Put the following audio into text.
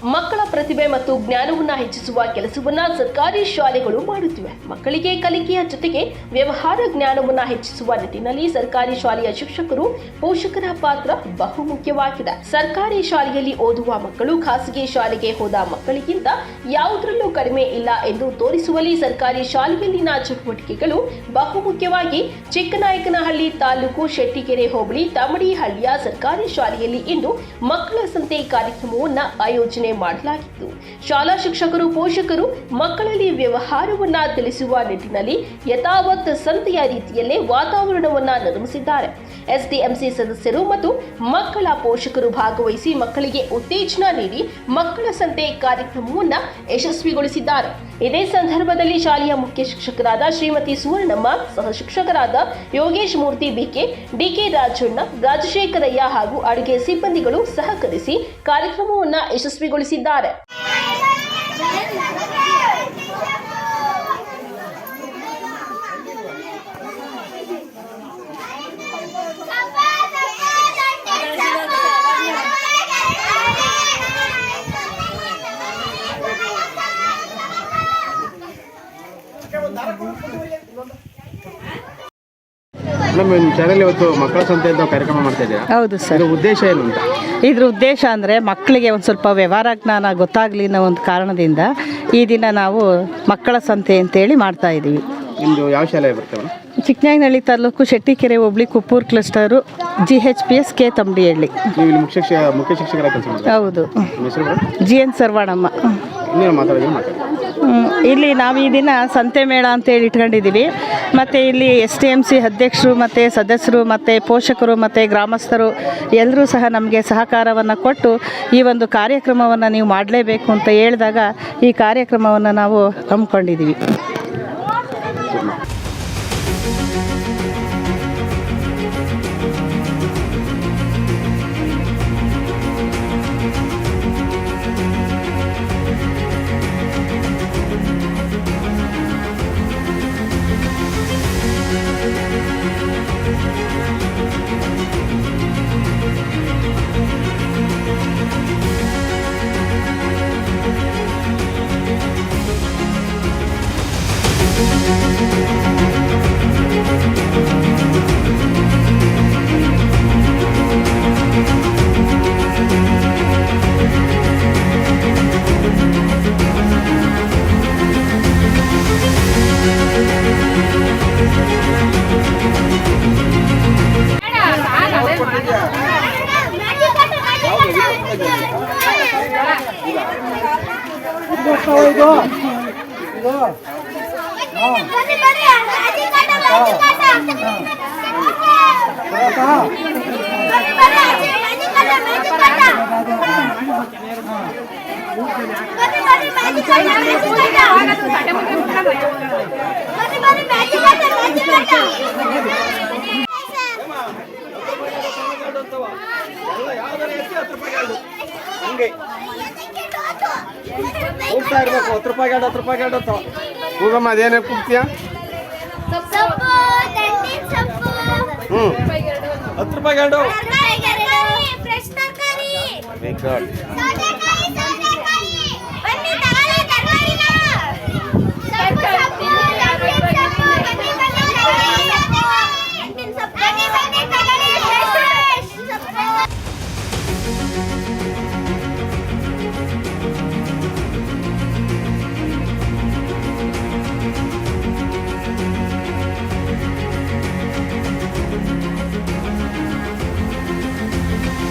ಮಕ್ಕಳ ಪ್ರತಿಭೆ ಮತ್ತು ಜ್ಞಾನವನ್ನ ಹೆಚ್ಚಿಸುವ ಕೆಲಸವನ್ನ ಸರ್ಕಾರಿ ಶಾಲೆಗಳು ಮಾಡುತ್ತಿವೆ. ಮಕ್ಕಳಿಗೆ ಕಲಿಕೆಯ ಜೊತೆಗೆ ವ್ಯವಹಾರ ಜ್ಞಾನವನ್ನ ಹೆಚ್ಚಿಸುವ ನಿಟ್ಟಿನಲ್ಲಿ ಸರ್ಕಾರಿ ಶಾಲೆಯ ಶಿಕ್ಷಕರು ಪೋಷಕರ ಪಾತ್ರ ಬಹುಮುಖ್ಯವಾಗಿದೆ ಸರ್ಕಾರಿ ಶಾಲೆಯಲ್ಲಿ ಓದುವ ಮಕ್ಕಳು ಖಾಸಗಿ ಶಾಲೆಗೆ ಹೋದ ಮಕ್ಕಳಿಗಿಂತ ಯಾವುದರಲ್ಲೂ ಕಡಿಮೆ ಇಲ್ಲ ಎಂದು ತೋರಿಸುವಲ್ಲಿ ಸರ್ಕಾರಿ ಶಾಲೆಯಲ್ಲಿನ ಚಟುವಟಿಕೆಗಳು ಬಹುಮುಖ್ಯವಾಗಿ ಚಿಕ್ಕನಾಯಕನಹಳ್ಳಿ ತಾಲೂಕು ಶೆಟ್ಟಿಗೆರೆ ಹೋಬಳಿ ತಮಡಿಹಳ್ಳಿಯ ಸರ್ಕಾರಿ ಶಾಲೆಯಲ್ಲಿ ಇಂದು ಮಕ್ಕಳ ಸಂತೆ ಕಾರ್ಯಕ್ರಮವನ್ನು ಆಯೋಜನೆ ಮಾಡಲಾಗಿತ್ತು. ಶಾಲಾ ಶಿಕ್ಷಕರು, ಪೋಷಕರು ಮಕ್ಕಳಲ್ಲಿ ವ್ಯವಹಾರವನ್ನ ತಿಳಿಸುವ ನಿಟ್ಟಿನಲ್ಲಿ ಯಥಾವತ್ ಸಂತೆಯ ರೀತಿಯಲ್ಲೇ ವಾತಾವರಣವನ್ನ ನಿರ್ಮಿಸಿದ್ದಾರೆ. ಎಸ್ಡಿಎಂಸಿ ಸದಸ್ಯರು ಮತ್ತು ಮಕ್ಕಳ ಪೋಷಕರು ಭಾಗವಹಿಸಿ ಮಕ್ಕಳಿಗೆ ಉತ್ತೇಜನ ನೀಡಿ ಮಕ್ಕಳ ಸಂತೆ ಕಾರ್ಯಕ್ರಮವನ್ನ ಯಶಸ್ವಿಗೊಳಿಸಿದ್ದಾರೆ. ಇದೇ ಸಂದರ್ಭದಲ್ಲಿ ಶಾಲೆಯ ಮುಖ್ಯ ಶಿಕ್ಷಕರಾದ ಶ್ರೀಮತಿ ಸುವರ್ಣಮ್ಮ, ಸಹ ಶಿಕ್ಷಕರಾದ ಯೋಗೇಶ್ ಮೂರ್ತಿ ಬಿಕೆ ಡಿಕೆ ರಾಜಣ್ಣ, ರಾಜಶೇಖರಯ್ಯ ಹಾಗೂ ಅಡುಗೆ ಸಿಬ್ಬಂದಿಗಳು ಸಹಕರಿಸಿ ಕಾರ್ಯಕ್ರಮವನ್ನು ಯಶಸ್ವಿಗೊಳಿಸಿದ್ದಾರೆ. ನಮ್ಮ ನಿಮ್ಮ ಚಾನೆಲ್ ಇವತ್ತು ಮಕ್ಕಳ ಸಂತೆ ಅಂತ ಕಾರ್ಯಕ್ರಮ ಮಾಡ್ತಾ ಇದ್ದೀರಾ? ಹೌದು ಸರ್ ಇದರ ಉದ್ದೇಶ ಏನು ಅಂತ? ಇದ್ರ ಉದ್ದೇಶ ಅಂದರೆ ಮಕ್ಕಳಿಗೆ ಒಂದು ಸ್ವಲ್ಪ ವ್ಯವಹಾರ ಜ್ಞಾನ ಗೊತ್ತಾಗಲಿ ಅನ್ನೋ ಒಂದು ಕಾರಣದಿಂದ ಈ ದಿನ ನಾವು ಮಕ್ಕಳ ಸಂತೆ ಅಂತೇಳಿ ಮಾಡ್ತಾ ಇದ್ದೀವಿ ನಿಮ್ಮದು ಯಾವ ಶಾಲೆ ಬರ್ತೇವೆ taluk Shettikere hobli Kuppur cluster G H P S K Tammadihalli ನೀವು ಇಲ್ಲಿ ಮುಖ್ಯ ಶಿಕ್ಷಕ ಮುಖ್ಯ ಶಿಕ್ಷಕರ ಕೆಲಸ ಹೌದು. ಹೆಸರು ಜಿ ಎನ್ ಸರ್ವಾಣಮ್ಮ. ಇನ್ನೇನು ಮಾತಾಡೋದು ಮಾತಾಡಿ. ಇಲ್ಲಿ ನಾವು ಈ ದಿನ ಸಂತೆ ಮೇಳ ಅಂತೇಳಿ ಇಟ್ಕೊಂಡಿದ್ದೀವಿ ಮತ್ತು ಇಲ್ಲಿ ಎಸ್ ಟಿ ಎಂ ಸಿ ಅಧ್ಯಕ್ಷರು, ಮತ್ತು ಸದಸ್ಯರು, ಮತ್ತು ಪೋಷಕರು, ಮತ್ತು ಗ್ರಾಮಸ್ಥರು ಎಲ್ಲರೂ ಸಹ ನಮಗೆ ಸಹಕಾರವನ್ನು ಕೊಟ್ಟು ಈ ಒಂದು ಕಾರ್ಯಕ್ರಮವನ್ನು ನೀವು ಮಾಡಲೇಬೇಕು ಅಂತ ಹೇಳಿದಾಗ ಈ ಕಾರ್ಯಕ್ರಮವನ್ನು ನಾವು ಹಮ್ಮಿಕೊಂಡಿದ್ದೀವಿ Oke. ಹೋಗ್ತಾ ಇರ್ಬೇಕು ಹತ್ತು ರೂಪಾಯಿ ಎರಡು ಹತ್ತು ರೂಪಾಯಿ ಎರಡು ಹತ್ತು ಹೋಗಮ್ಮ ಅದೇನೇ ಕೂಗ್ತೀಯ ಹ್ಞೂ ಹತ್ತು ರೂಪಾಯಿ ಎರಡು ವೆರಿ ಗುಡ್